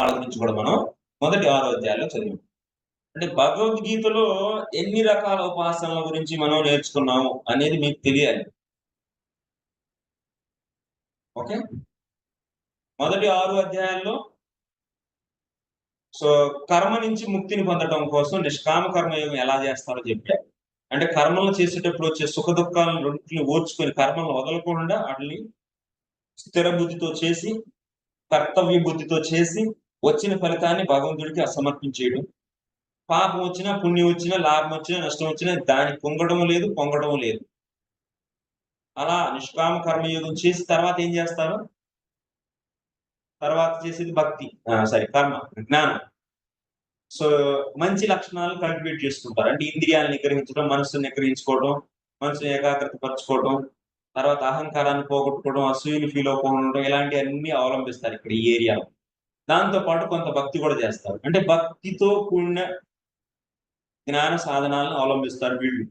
వాళ్ళ గురించి కూడా మనం మొదటి ఆరో అధ్యాయంలో చదివాం. అంటే భగవద్గీతలో ఎన్ని రకాల ఉపాసనల గురించి మనం నేర్చుకున్నాము అనేది మీకు తెలియాలి. ఓకే? మొదటి ఆరు అధ్యాయాల్లో సో కర్మ నుంచి ముక్తిని పొందడం కోసం నిష్కామ కర్మయోగం ఎలా చేస్తారో చెప్పారు అంటే కర్మలు చేసేటప్పుడు వచ్చే సుఖ దుఃఖాలను రెండింటిని ఓర్చుకొని కర్మలను వదలకుండా వాటిని స్థిర బుద్ధితో చేసి కర్తవ్య బుద్ధితో చేసి వచ్చిన ఫలితాన్ని భగవంతుడికి అసమర్పించేయడం. పాపం వచ్చినా పుణ్యం వచ్చినా లాభం వచ్చినా నష్టం వచ్చినా దాన్ని పొంగడం లేదు పొంగడం లేదు. అలా నిష్కామ కర్మయోగం చేసి తర్వాత ఏం చేస్తారు? తర్వాత చేసేది భక్తి. సారీ కర్మ జ్ఞానం. సో మంచి లక్షణాలు కల్టివేట్ చేసుకుంటారు. అంటే ఇంద్రియాలను నిగ్రహించడం మనసును నిగ్రహించుకోవడం మనసుని ఏకాగ్రత పరచుకోవడం తర్వాత అహంకారాన్ని పోగొట్టుకోవడం అసూయలు ఫీల్ అవ్వకుండా ఇలాంటివన్నీ అవలంబిస్తారు ఇక్కడ ఈ ఏరియాలో. దాంతో పాటు కొంత భక్తి కూడా చేస్తారు. అంటే భక్తితో కూడిన జ్ఞాన సాధనాలను అవలంబిస్తారు వీళ్ళు.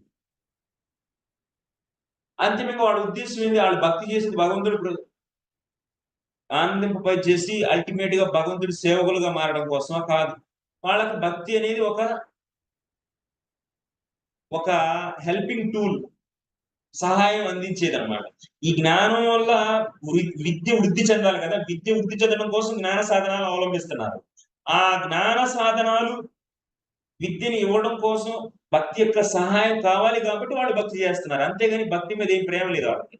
అంతిమంగా వాళ్ళ ఉద్దేశం ఏంది? వాళ్ళు భక్తి చేసేది భగవంతుడు ఆనందింపై చేసి అల్టిమేట్గా భగవంతుడి సేవకులుగా మారడం కోసమా? కాదు. వాళ్ళకి భక్తి అనేది ఒక ఒక హెల్పింగ్ టూల్ సహాయం అందించేది అనమాట ఈ జ్ఞానం వల్ల విద్య వృద్ధి చెందాలి కదా. విద్య వృద్ధి చెందడం కోసం జ్ఞాన సాధనాలు అవలంబిస్తున్నారు. ఆ జ్ఞాన సాధనాలు విద్యని ఇవ్వడం కోసం భక్తి యొక్క సహాయం కావాలి కాబట్టి వాళ్ళు భక్తి చేస్తున్నారు. అంతేగాని భక్తి మీద ఏం ప్రేమ లేదు వాళ్ళకి.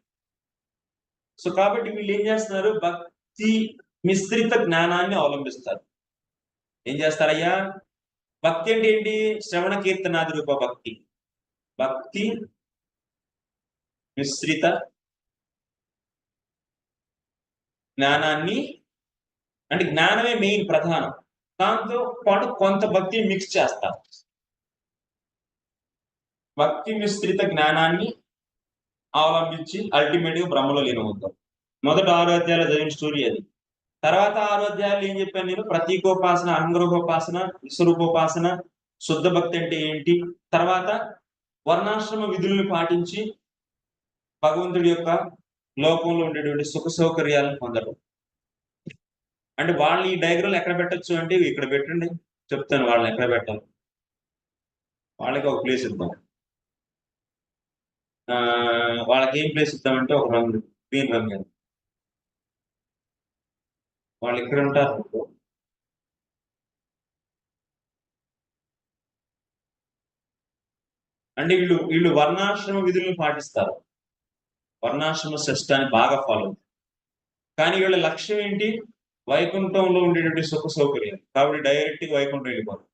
సో కాబట్టి వీళ్ళు ఏం చేస్తున్నారు? భక్తి మిశ్రిత జ్ఞానాన్ని అవలంబిస్తారు. ఏం చేస్తారయ్యా? భక్తి అంటే ఏంటి? శ్రవణ కీర్తనాది రూప భక్తి. భక్తి మిశ్రిత జ్ఞానాన్ని అంటే జ్ఞానమే మెయిన్ ప్రధానం. దాంతో పాటు కొంత భక్తిని మిక్స్ చేస్తారు. భక్తి మిశ్రిత జ్ఞానాన్ని అవలంబించి అల్టిమేట్గా బ్రహ్మలో లీనమవుతాం. మొదట ఆరు అధ్యాయాలు జరిగిన స్టోరీ అది. తర్వాత ఆరు అధ్యాయాలు ఏం చెప్పాను నేను? ప్రతీకోపాసన అహంగ్రహోపాసన విశ్వరూపోపాసన శుద్ధ భక్తి అంటే ఏంటి? తర్వాత వర్ణాశ్రమ విధులను పాటించి భగవంతుడి యొక్క లోకంలో ఉండేటువంటి సుఖ సౌకర్యాలను పొందడం. అంటే వాళ్ళని ఈ డయాగ్రామ్ ఎక్కడ పెట్టచ్చు అంటే ఇక్కడ పెట్టండి. చెప్తాను వాళ్ళని ఎక్కడ పెట్టాలి. వాళ్ళకి ఒక ప్లేస్ ఇద్దాం. వాళ్ళకి ఏం ప్లేస్ ఇద్దామంటే ఒక రంగు గ్రీన్ రంగు వాళ్ళు ఇక్కడ ఉంటారు? అంటే వీళ్ళు వీళ్ళు వర్ణాశ్రమ విధులను పాటిస్తారు. వర్ణాశ్రమ శ్రేష్టాన్ని బాగా ఫాలో అవుతారు కానీ వీళ్ళ లక్ష్యం ఏంటి? వైకుంఠంలో ఉండేటువంటి సుఖ సౌకర్యం కాబట్టి డైరెక్ట్గా వైకుంఠం వెళ్ళిపోతారు.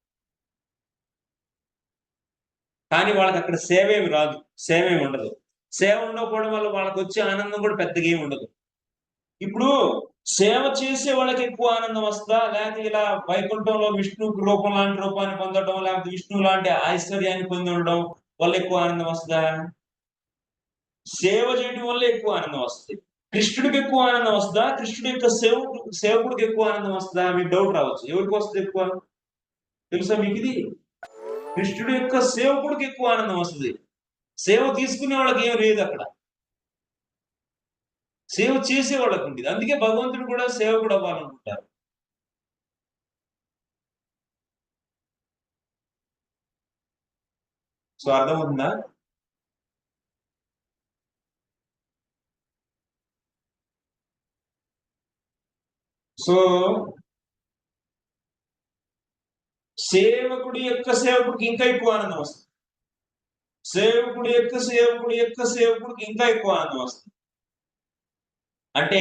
కానీ వాళ్ళకి అక్కడ సేవ ఏమి రాదు. సేవ ఏమి ఉండదు. సేవ ఉండకపోవడం వల్ల వాళ్ళకి వచ్చే ఆనందం కూడా పెద్దగా ఏమి ఉండదు. ఇప్పుడు సేవ చేసే వాళ్ళకి ఎక్కువ ఆనందం వస్తుందా? లేకపోతే ఇలా వైకుంఠంలో విష్ణు రూపం లాంటి రూపాన్ని పొందడం లేకపోతే విష్ణు లాంటి ఐశ్వర్యాన్ని పొంది ఉండడం వల్ల ఎక్కువ ఆనందం వస్తుందా? సేవ చేయడం వల్ల ఎక్కువ ఆనందం వస్తుంది. కృష్ణుడికి ఎక్కువ ఆనందం వస్తుందా? కృష్ణుడి యొక్క సేవకు సేవకుడికి ఎక్కువ ఆనందం వస్తుందా? మీకు డౌట్ రావచ్చు. ఎవరికి వస్తుంది ఎక్కువ? తెలుసా మీకు ఇది? కృష్ణుడి యొక్క సేవకుడికి ఎక్కువ ఆనందం వస్తుంది. సేవ తీసుకునే వాళ్ళకి ఏం లేదు అక్కడ. సేవ చేసే వాళ్ళకు ఉండేది. అందుకే భగవంతుడు కూడా సేవకుడు అవ్వాలనుకుంటారు. సో అర్థమవుతుందా? సో సేవకుడి యొక్క సేవకుడికి ఇంకా ఎక్కువ ఆనందం వస్తుంది. సేవకుడి యొక్క సేవకుడి యొక్క సేవకుడికి ఇంకా ఎక్కువ ఆనందం వస్తుంది. అంటే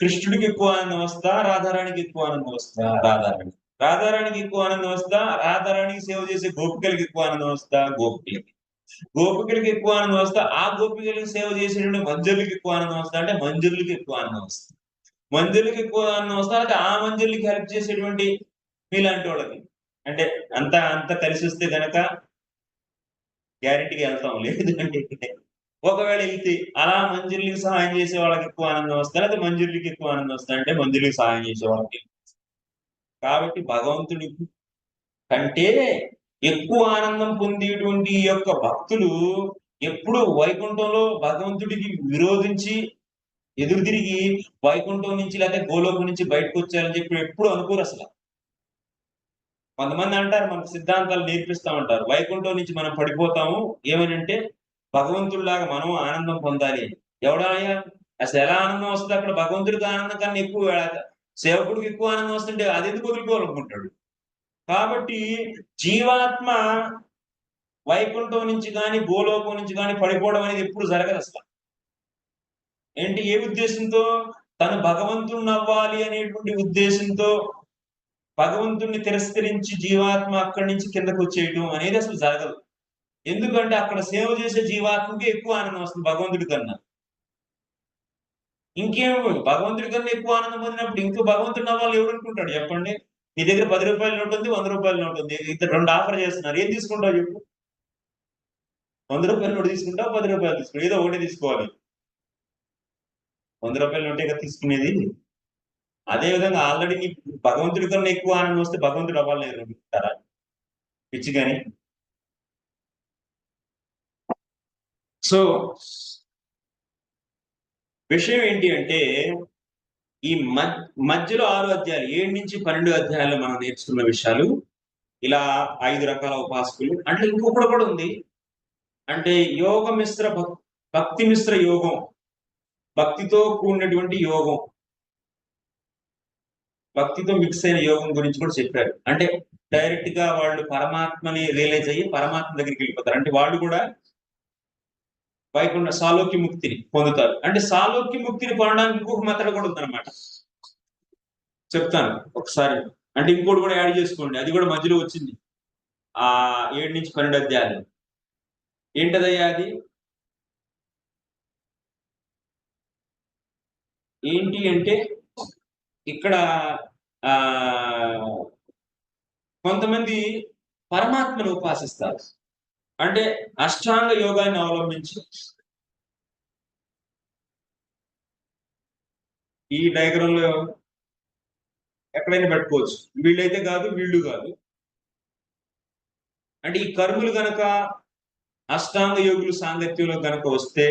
కృష్ణుడికి ఎక్కువ ఆనందం వస్తా రాధారాణికి ఎక్కువ ఆనందం వస్తా రాధారాణి రాధారాణికి ఎక్కువ ఆనందం వస్తా రాధారాణికి సేవ చేసే గోపికలకి ఎక్కువ ఆనందం వస్తా గోపికలకి. గోపికలకి ఎక్కువ ఆనందం వస్తా ఆ గోపికలకి సేవ చేసేటువంటి మంజులకి ఎక్కువ ఆనందం వస్తా అంటే మంజులకి ఎక్కువ ఆనందం వస్తుంది. మంజులకి ఎక్కువ ఆనందం వస్తా ఆ మంజులకి హెల్ప్ చేసేటువంటి మీలాంటి వాళ్ళకి. అంటే అంత అంత కలిసి వస్తే గనక గ్యారెంటీగా వెళ్తాం లేదు అంటే ఒకవేళ వెళ్తే అలా మంజుర్లకి సహాయం చేసే వాళ్ళకి ఎక్కువ ఆనందం వస్తా లేదా మంజుర్లకి ఎక్కువ ఆనందం వస్తా అంటే మంజుర్లకి సహాయం చేసే వాళ్ళకి. కాబట్టి భగవంతుడి కంటే ఎక్కువ ఆనందం పొందేటువంటి ఈ యొక్క భక్తులు ఎప్పుడు వైకుంఠంలో భగవంతుడికి విరోధించి ఎదురు తిరిగి వైకుంఠం నుంచి లేకపోతే గోలోకం నుంచి బయటకు వచ్చారని చెప్పి ఎప్పుడు అనుకోరు అసలు. కొంతమంది అంటారు మనకు సిద్ధాంతాలు నేర్పిస్తా ఉంటారు. వైకుంఠం నుంచి మనం పడిపోతాము. ఏమనంటే భగవంతుడిలాగా మనం ఆనందం పొందాలి ఎవడయ్యా? అసలు ఎలా ఆనందం వస్తుంది అక్కడ? భగవంతుడికి ఆనందం కన్నా ఎక్కువ సేవకుడికి ఎక్కువ ఆనందం వస్తుంటే అది ఎందుకు వదులుకోవాలనుకుంటాడు కాబట్టి జీవాత్మ వైకుంఠం నుంచి కానీ భూలోకం నుంచి కానీ పడిపోవడం అనేది ఎప్పుడు జరగదు అసలు. ఏంటి ఏ ఉద్దేశంతో? తను భగవంతుడు నవ్వాలి అనేటువంటి ఉద్దేశంతో భగవంతుణ్ణి తిరస్కరించి జీవాత్మ అక్కడి నుంచి కిందకు వచ్చేయటం అనేది అసలు జరగదు. ఎందుకంటే అక్కడ సేవ చేసే జీవాత్మకి ఎక్కువ ఆనందం వస్తుంది భగవంతుడి కన్నా. ఇంకేం భగవంతుడి కన్నా ఎక్కువ ఆనందం పొందినప్పుడు ఇంకో భగవంతుడు నవ్వాలి ఎవరు అనుకుంటాడు? చెప్పండి. నీ దగ్గర పది రూపాయలు నోట్ ఉంది వంద రూపాయలు నోట్ ఉంది. ఇద్దరు రెండు ఆఫర్ చేస్తున్నారు. ఏం తీసుకుంటావు చెప్పు? వంద రూపాయలు నోటు తీసుకుంటావు పది రూపాయలు తీసుకుంటావు? ఏదో ఒకటి తీసుకోవాలి. వంద రూపాయల నోటే కదా తీసుకునేది అదే విధంగా ఆల్రెడీ నీ భగవంతుడి కన్నా ఎక్కువ ఆనందం వస్తే భగవంతుడు అవ్వాలని అనుకుంటారా పిచ్చి కానీ. సో విషయం ఏంటి అంటే ఈ మధ్యలో ఆరు అధ్యాయాలు ఏడు నుంచి పన్నెండు అధ్యాయాలు మనం నేర్చుకున్న విషయాలు ఇలా ఐదు రకాల ఉపాసకులు అంటే ఇంకొకటి కూడా ఉంది. అంటే యోగ మిశ్ర భక్తి మిశ్ర యోగం. భక్తితో కూడినటువంటి యోగం. భక్తితో మిక్స్ అయిన యోగం గురించి కూడా చెప్పారు. అంటే డైరెక్ట్గా వాళ్ళు పరమాత్మని రియలైజ్ అయ్యి పరమాత్మ దగ్గరికి వెళ్ళిపోతారు. అంటే వాళ్ళు కూడా వైకుంఠ సాలోక్య ముక్తిని పొందుతారు. అంటే సాలోక్య ముక్తిని పొందడానికి ఇంకొక మెథడ్ కూడా ఉందన్నమాట. చెప్తాను ఒకసారి. అంటే ఇంకోటి కూడా యాడ్ చేసుకోండి. అది కూడా మధ్యలో వచ్చింది. ఆ ఏడు నుంచి పన్నెండు అధ్యాయాలు. ఏంటదయ్యా అది? ఏంటి అంటే ఇక్కడ ఆ కొంతమంది పరమాత్మను ఉపాసిస్తారు. అంటే అష్టాంగ యోగాన్ని అవలంబించి ఈ డయాగ్రామ్లో ఎక్కడైనా పెట్టుకోవచ్చు. వీళ్ళైతే కాదు వీళ్ళు కాదు. అంటే ఈ కర్ములు గనక అష్టాంగ యోగులు సాంగత్యంలో గనక వస్తే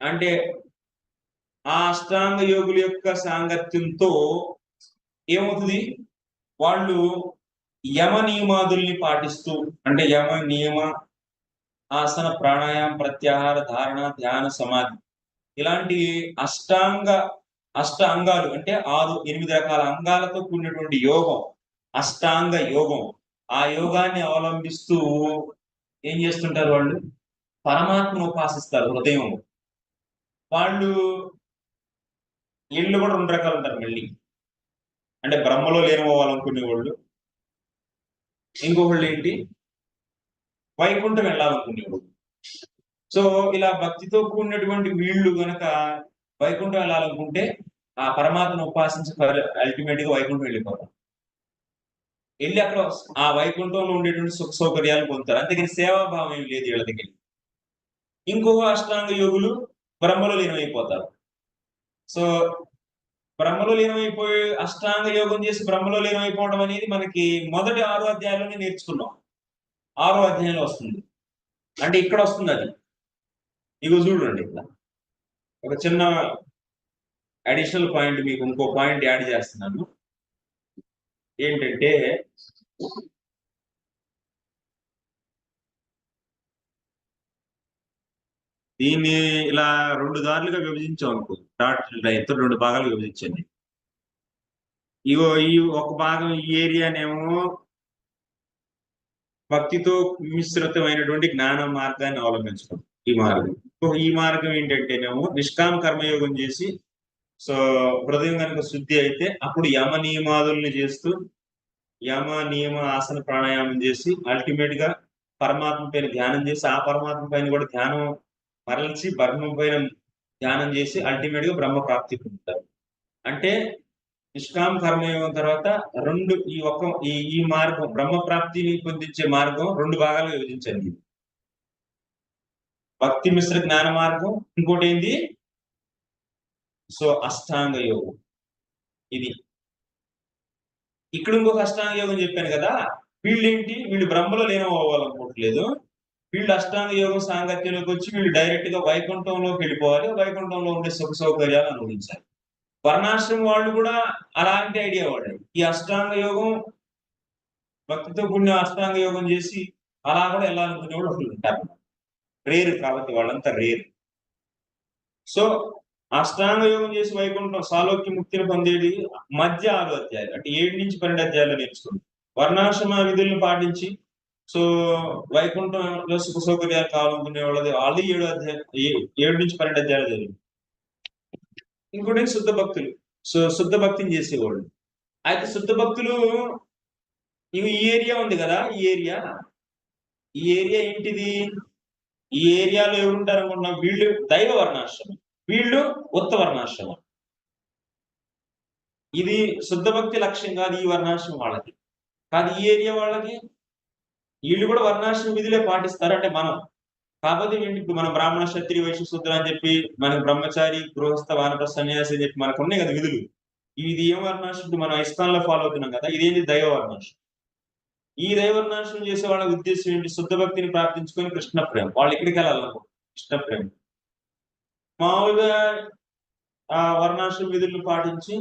అంటే ఆ అష్టాంగ యోగుల యొక్క సాంగత్యంతో ఏమవుతుంది? వాళ్ళు యమ నియమాదుల్ని పాటిస్తూ అంటే యమ నియమ ఆసన ప్రాణాయామ ప్రత్యాహార ధారణ ధ్యాన సమాధి ఇలాంటి అష్టాంగ అష్ట అంగాలు అంటే ఆరు ఎనిమిది రకాల అంగాలతో కూడినటువంటి యోగం అష్టాంగ యోగం. ఆ యోగాన్ని అవలంబిస్తూ ఏం చేస్తుంటారు వాళ్ళు? పరమాత్మను ఉపాసిస్తారు హృదయం వాళ్ళు వీళ్ళు కూడా రెండు రకాలు ఉంటారు మళ్ళీ. అంటే బ్రహ్మలో లేనివ్వాలనుకునే వాళ్ళు ఇంకొకళ్ళు ఏంటి? వైకుంఠం వెళ్ళాలనుకునేవాడు సో ఇలా భక్తితో కూడినటువంటి వీళ్ళు గనక వైకుంఠం వెళ్ళాలనుకుంటే ఆ పరమాత్మను ఉపాసించి అల్టిమేట్గా వైకుంఠం వెళ్ళిపోతారు. వెళ్ళి అక్కడ ఆ వైకుంఠంలో ఉండేటువంటి సుఖ సౌకర్యాలు పొందుతారు. అంతేకాని సేవాభావం ఏం లేదు వీళ్ళ దగ్గర ఇంకొక అష్టాంగ యోగులు బ్రహ్మలో లీనమైపోతారు. సో బ్రహ్మలో లీనమైపోయి అష్టాంగ యోగం చేసి బ్రహ్మలో లీనమైపోవడం అనేది మనకి మొదటి ఆరో అధ్యాయంలోనే నేర్చుకున్నాం. ఆరో అధ్యాయంలో వస్తుంది. అంటే ఇక్కడ వస్తుంది అది. ఇగో చూడండి ఇట్లా. ఒక చిన్న అడిషనల్ పాయింట్ మీకు ఇంకో పాయింట్ యాడ్ చేస్తున్నాను. ఏంటంటే దీన్ని ఇలా రెండు దారులుగా విభజించాం అనుకో. డాట్ రైతు రెండు భాగాలు విభజించండి ఇగో ఈ ఒక భాగం ఈ ఏరియానేమో భక్తితో మిశ్రితమైనటువంటి జ్ఞాన మార్గాన్ని అవలంబించడం ఈ మార్గం. ఈ మార్గం ఏంటంటేనేమో నిష్కామ కర్మయోగం చేసి సో హృదయం కనుక శుద్ధి అయితే అప్పుడు యమ నియమాదుల్ని చేస్తూ యమ నియమ ఆసన ప్రాణాయామం చేసి అల్టిమేట్గా పరమాత్మ పైన ధ్యానం చేసి ఆ పరమాత్మ పైన కూడా ధ్యానం మరల్చి బ్రహ్మ పైన ధ్యానం చేసి అల్టిమేట్గా బ్రహ్మ ప్రాప్తి పొందుతారు. అంటే నిష్కామ కర్మయోగం తర్వాత రెండు ఈ ఒక్క ఈ ఈ మార్గం బ్రహ్మ ప్రాప్తిని పొందించే మార్గం రెండు భాగాలు విభజించండి భక్తి మిశ్ర జ్ఞాన మార్గం ఇంకోటి ఏంది సో అష్టాంగ యోగం. ఇది. ఇక్కడ ఇంకొక అష్టాంగ యోగం చెప్పాను కదా. వీళ్ళేంటి? వీళ్ళు బ్రహ్మలో లేనవ్వాలనుకోవట్లేదు వీళ్ళు అష్టాంగ యోగం సాంగత్యంలోకి వచ్చి వీళ్ళు డైరెక్ట్గా వైకుంఠంలోకి వెళ్ళిపోవాలి. వైకుంఠంలో ఉండే సుఖ సౌకర్యాలు అనుభవించాలి. వర్ణాశ్రమం వాళ్ళు కూడా అలాంటి ఐడియా వాడే ఈ అష్టాంగ యోగం భక్తితో కూడిన అష్టాంగ యోగం చేసి అలా కూడా వెళ్ళాలనుకునే వాళ్ళు ఒకళ్ళు ఉంటారు. రేరు కాబట్టి వాళ్ళంతా రేరు. సో అష్టాంగ యోగం చేసి వైకుంఠం సాలోక్య ముక్తిని పొందేది మధ్య ఆరు అధ్యాయాలు. అంటే ఏడు నుంచి పన్నెండు అధ్యాయాలు నేర్చుకుంది వర్ణాశ్రమ విధులను పాటించి సో వైకుంఠంలో సుఖ సౌకర్యాలు కావాలనుకునే వాళ్ళది వాళ్ళు ఏడు అధ్యాయం ఏడు నుంచి పన్నెండు అధ్యాయాలు జరిగింది. ఇంకోటి శుద్ధ భక్తులు. సో శుద్ధ భక్తిని చేసేవాళ్ళు. అయితే శుద్ధ భక్తులు ఇవి ఈ ఏరియా ఉంది కదా ఈ ఏరియా. ఈ ఏరియా ఏంటిది? ఈ ఏరియాలో ఎవరుంటారు అనుకుంటున్నాం? వీళ్ళు దైవ వర్ణాశ్రమం. వీళ్ళు ఉత్త వర్ణాశ్రమం. ఇది శుద్ధ భక్తి లక్ష్యం కాదు ఈ వర్ణాశ్రమం వాళ్ళకి. కాదు ఈ ఏరియా వాళ్ళకి వీళ్ళు కూడా వర్ణాశ్రమ విధులే పాటిస్తారు అంటే మనం. కాకపోతే ఇప్పుడు మన బ్రాహ్మణ క్షత్రియ వైశ్య శూద్ర అని చెప్పి మనకు బ్రహ్మచారి గృహస్థ వానప్ర సన్యాసి అని చెప్పి మనకు ఉన్నాయి కదా విధులు. ఇది ఏం వర్ణాశ్రుడు మనం ఇస్కాన్లో ఫాలో అవుతున్నాం కదా ఇదేంటి దైవ వర్ణాశ్రమం? ఈ దైవ చేసే వాళ్ళ ఉద్దేశం ఏంటి? శుద్ధ భక్తిని ప్రార్థించుకొని కృష్ణ ప్రేమ. వాళ్ళు ఎక్కడికి వెళ్ళాలనుకో కృష్ణ ప్రేమ. మామూలుగా ఆ వర్ణాశ్రమ విధులను పాటించి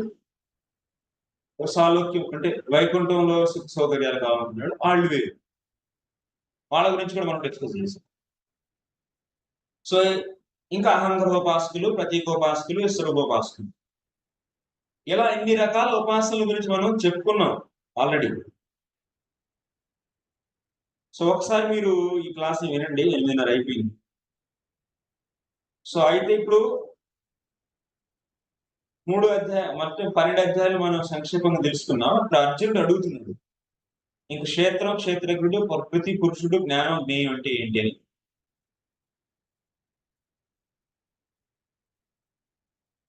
ఒక సాలోక్యం అంటే వైకుంఠంలో సుఖ సౌకర్యాలు కావాలనుకున్నాడు వాళ్ళు వేరు. వాళ్ళ గురించి కూడా మనం డిస్కస్ చేసాం సో ఇంకా అహంగ్రహోపాసకులు ప్రతీకోపాసకులు ఇస్వరూపోపాసకులు ఇలా ఇన్ని రకాల ఉపాసనల గురించి మనం చెప్పుకున్నాం ఆల్రెడీ సో ఒకసారి మీరు ఈ క్లాస్ వినండి ఎనిమిదిన్నర అయిపోయింది. సో అయితే ఇప్పుడు మూడు అధ్యాయం మొత్తం పన్నెండు అధ్యాయాలు మనం సంక్షేపంగా తెలుసుకున్నాం. ఇప్పుడు అర్జునుడు అడుగుతున్నాడు నీకు క్షేత్రం క్షేత్రజ్ఞుడు ప్రకృతి పురుషుడు జ్ఞానం జ్ఞేయం అంటే ఏంటి అని.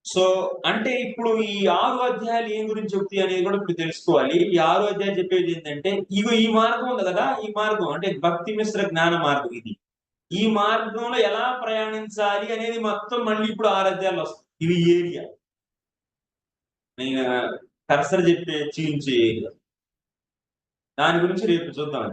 సో అంటే ఇప్పుడు ఈ ఆరు అధ్యాయాలు ఏం గురించి చెప్తాయి అనేది కూడా ఇప్పుడు తెలుసుకోవాలి. ఈ ఆరు అధ్యాయాలు చెప్పేది ఏంటంటే ఇగో ఈ మార్గం ఉంది కదా ఈ మార్గం అంటే భక్తి మిశ్ర జ్ఞాన మార్గం ఇది. ఈ మార్గంలో ఎలా ప్రయాణించాలి అనేది మొత్తం మళ్ళీ ఇప్పుడు ఆరు అధ్యాయాలు వస్తాయి. ఇవి ఏరియా. నేను కర్సర్ చెప్పే చీల్చే ఏరియా. దాని గురించి రేపు చూద్దాం